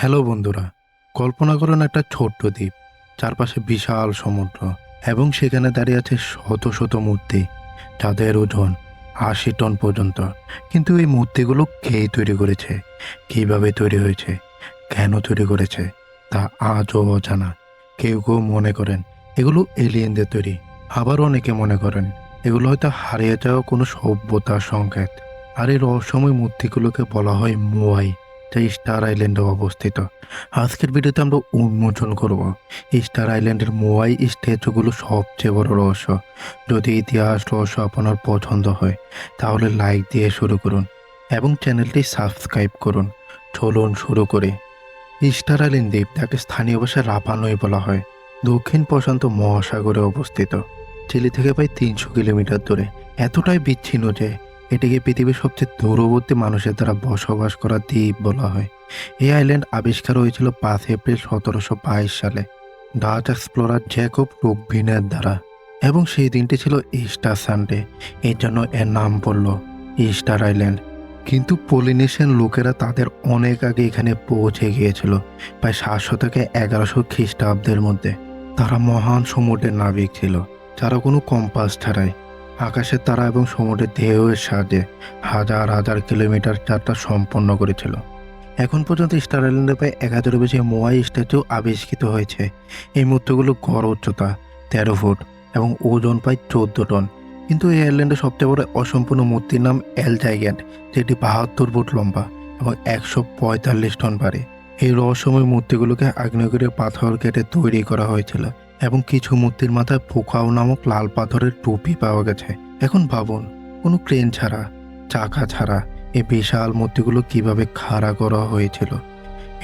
Hello বন্ধুরা কল্পনা করুন একটা ছোট্ট দ্বীপ, চারপাশে বিশাল সমুদ্র এবং সেখানে দাঁড়িয়ে আছে শত শত মূর্তি, যাদের ওজন আশি টন পর্যন্ত। কিন্তু এই মূর্তিগুলো কে তৈরি করেছে? কীভাবে তৈরি হয়েছে? কেন তৈরি করেছে? তা আজও অজানা। কেউ কেউ মনে করেন, এগুলো এলিয়েনদের তৈরি। আবার অনেকে মনে করেন, এগুলো হয়তো হারিয়ে যাওয়া কোনো সভ্যতার সংকেত। আর এই রহস্যময় মূর্তিগুলোকে বলা হয় মোয়াই। যা স্টার আইল্যান্ডে অবস্থিত। আজকের ভিডিওতে আমরা উন্মোচন করব। স্টার আইল্যান্ডের মোয়াই স্ট্যাচুগুলো সবচেয়ে বড় রহস্য। যদি ইতিহাস রহস্য আপনার পছন্দ হয়, তাহলে লাইক দিয়ে শুরু করুন এবং চ্যানেলটি সাবস্ক্রাইব করুন। চলুন শুরু করি। স্টার আইল্যান্ড দ্বীপ তাকে স্থানীয় ভাষায় রাপানোই বলা হয়। দক্ষিণ প্রশান্ত মহাসাগরে অবস্থিত। চিলি থেকে প্রায় তিনশো কিলোমিটার দূরে। এতটাই বিচ্ছিন্ন যে এটিকে পৃথিবীর সবচেয়ে দূরবর্তী মানুষের দ্বারা বসবাস করা দ্বীপ বলা হয়। এই আইল্যান্ড আবিষ্কার হয়েছিল পাঁচ এপ্রিল সতেরোশো বাইশ সালে। ডাচ এক্সপ্লোরার জ্যাকব রুকভিনের দ্বারা। এবং সেই দিনটি ছিল ইস্টার সানডে। এর জন্য এর নাম পড়ল ইস্টার আইল্যান্ড কিন্তু পলিনেশিয়ান লোকেরা তাদের অনেক আগে এখানে পৌঁছে গিয়েছিল, প্রায় সাতশো থেকে এগারোশো খ্রিস্টাব্দের মধ্যে। তারা মহান সমুদ্রের নাবিক ছিল, যারা কোনো কম্পাস ছাড়াই। আকাশের তারা এবং সমুদ্রের ঢেউয়ের সাহায্যে হাজার হাজার কিলোমিটার যাত্রা সম্পন্ন করেছিল। এখন পর্যন্ত স্টার আইল্যান্ডে প্রায় এক হাজারের বেশি মোয়াই স্ট্যাচু আবিষ্কৃত হয়েছে। এই মূর্তিগুলো গড় উচ্চতা তেরো ফুট এবং ওজন প্রায় চোদ্দ টন। কিন্তু এই আইল্যান্ডের সবচেয়ে বড় অসম্পূর্ণ মূর্তির নাম এল জাইগ্যান্ট যেটি বাহাত্তর ফুট লম্বা এবং একশো পঁয়তাল্লিশ টন পারে এই রহস্যময় মূর্তিগুলোকে আগ্নেয়গিরির পাথর কেটে তৈরি করা হয়েছিল। এবং কিছু মূর্তির মাথায় পোকাও নামক লাল পাথরের টুপি পাওয়া গেছে। এখন ভাবুন, কোনো ক্রেন ছাড়া, চাকা ছাড়া এই বিশাল মূর্তিগুলো কীভাবে খাড়া করা হয়েছিল?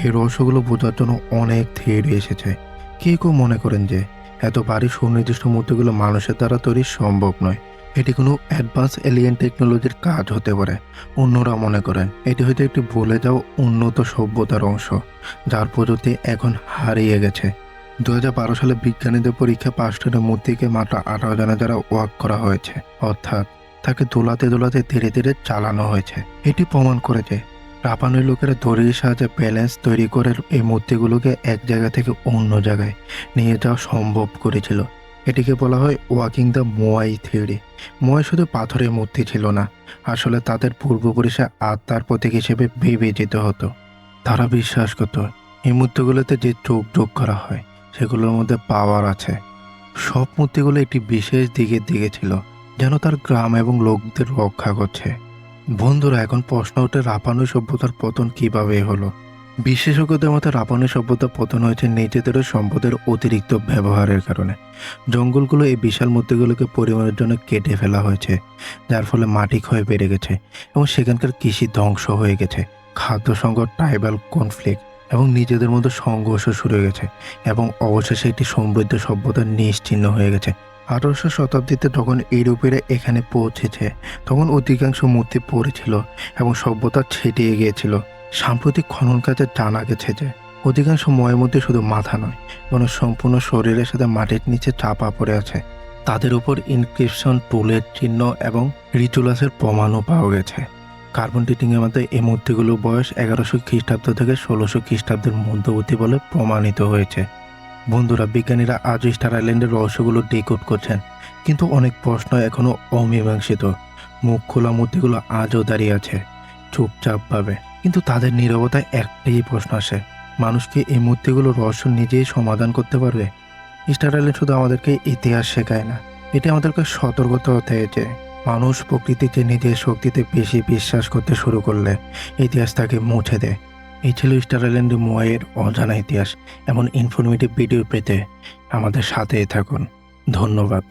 এই রহস্যগুলো বোঝার জন্য অনেক থিয়েরি এসেছে। কে কেউ মনে করেন যে, এত ভারী সুনির্দিষ্ট মূর্তিগুলো মানুষের দ্বারা তৈরি সম্ভব নয়। এটি কোনো অ্যাডভান্স এলিয়েন টেকনোলজির কাজ হতে পারে। অন্যরা মনে করেন, এটি হয়তো একটি ভুলে যাওয়া উন্নত সভ্যতার অংশ, যার প্রযুক্তি এখন হারিয়ে গেছে। দু হাজার বারো সালে বিজ্ঞানীদের পরীক্ষা পাঁচটা মূর্তিকে মাত্র আঠারো জনের দ্বারা ওয়াক করা হয়েছে। অর্থাৎ তাকে দোলাতে দোলাতে ধীরে ধীরে চালানো হয়েছে। এটি প্রমাণ করেছে জাপানের লোকেরা দড়ির সাহায্যে ব্যালেন্স তৈরি করে এই মূর্তিগুলোকে এক জায়গা থেকে অন্য জায়গায় নিয়ে যাওয়া সম্ভব করেছিল। এটিকে বলা হয় walking the moai theory. Moai শুধু পাথরের মূর্তি ছিল না, আসলে তাদের পূর্বপুরুষে আত্মার প্রতীক হিসেবে বিবেচিত হতো। তারা বিশ্বাস করত, এই মূর্তিগুলোতে যে চোখ যোগ করা হয় সেগুলোর মধ্যে পাওয়ার আছে। সব মূর্তিগুলো একটি বিশেষ দিকের দিকে ছিল, যেন তার গ্রাম এবং লোকদের রক্ষা করছে। বন্ধুরা, এখন প্রশ্ন ওঠে রাপানু সভ্যতার পতন কীভাবে হলো? বিশেষজ্ঞদের মতে রাপানু সভ্যতার পতন হয়েছে নিজেদের সম্পদের অতিরিক্ত ব্যবহারের কারণে। জঙ্গলগুলো এই বিশাল মূর্তিগুলোকে পরিমাণের জন্য কেটে ফেলা হয়েছে, যার ফলে মাটি ক্ষয় বেড়ে গেছে এবং সেখানকার কৃষি ধ্বংস হয়ে গেছে। খাদ্য সংকট ট্রাইবাল কনফ্লিক্ট এবং নিজেদের মধ্যে সংঘর্ষ শুরু হয়ে গেছে এবং অবশেষে একটি সমৃদ্ধ সভ্যতার নিশ্চিহ্ন হয়ে গেছে। আঠারোশো শতাব্দীতে যখন ইউরোপীরা এখানে পৌঁছেছে, তখন অধিকাংশ মূর্তি পড়েছিল এবং সভ্যতা ছেটিয়ে গিয়েছিল। সাম্প্রতিক খনন কাজে জানা গেছে যে, অধিকাংশ ময়মূর্তি শুধু মাথা নয়, বরং সম্পূর্ণ শরীরের সাথে মাটির নিচে চাপা পড়ে আছে। তাদের উপর ইনক্রিপশন টুলের চিহ্ন এবং রিচুলাসের প্রমাণও পাওয়া গেছে। কার্বন ডেটিংয়ের মধ্যে এই মূর্তিগুলোর বয়স এগারোশো খ্রিস্টাব্দ থেকে ষোলোশো খ্রিস্টাব্দের মধ্যবর্তী বলে প্রমাণিত হয়েছে। বন্ধুরা, বিজ্ঞানীরা আজও স্টার আইল্যান্ডের রহস্যগুলো ডিকোড করছেন, কিন্তু অনেক প্রশ্ন এখনও অমীমাংসিত। মুখ খোলা মূর্তিগুলো আজও দাঁড়িয়ে আছে, চুপচাপভাবে। কিন্তু তাদের নীরবতায় একটাই প্রশ্ন আসে, মানুষ কি এই মূর্তিগুলো রহস্য নিজেই সমাধান করতে পারবে? স্টার আইল্যান্ড শুধু আমাদেরকে ইতিহাস শেখায় না, এটি আমাদেরকে সতর্কতা হতে হয়েছে। মানুষ প্রকৃতিকে নিজের শক্তিতে বেশি বিশ্বাস করতে শুরু করলে ইতিহাস তাকে মুছে দেয়। এই ছিল স্টার আইল্যান্ডের মোয়াইয়ের অজানা ইতিহাস। এমন ইনফরমেটিভ ভিডিও পেতে আমাদের সাথে থাকুন। ধন্যবাদ।